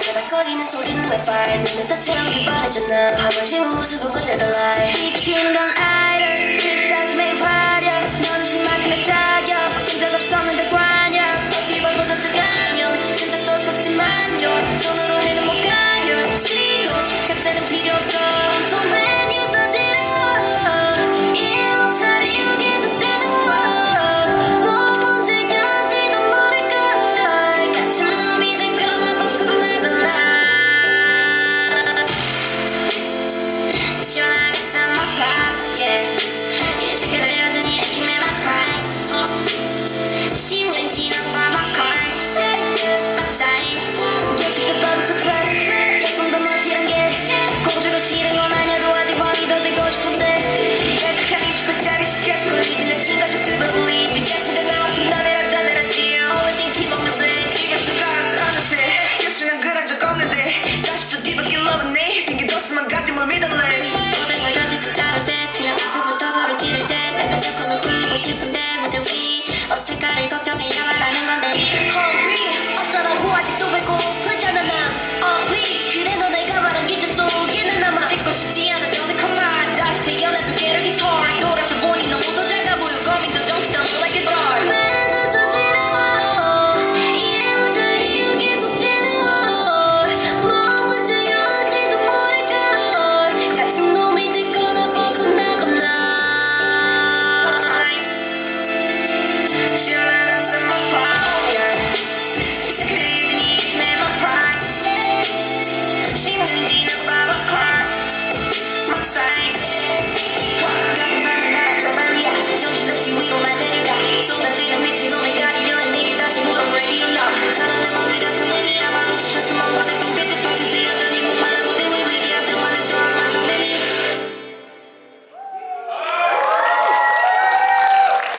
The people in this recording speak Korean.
바글바글거리는 소리는 왜 빠른 눈을 다 채우기 바래잖아. 화장실 우수고 꺼져 the light 미친 건 아. guitar.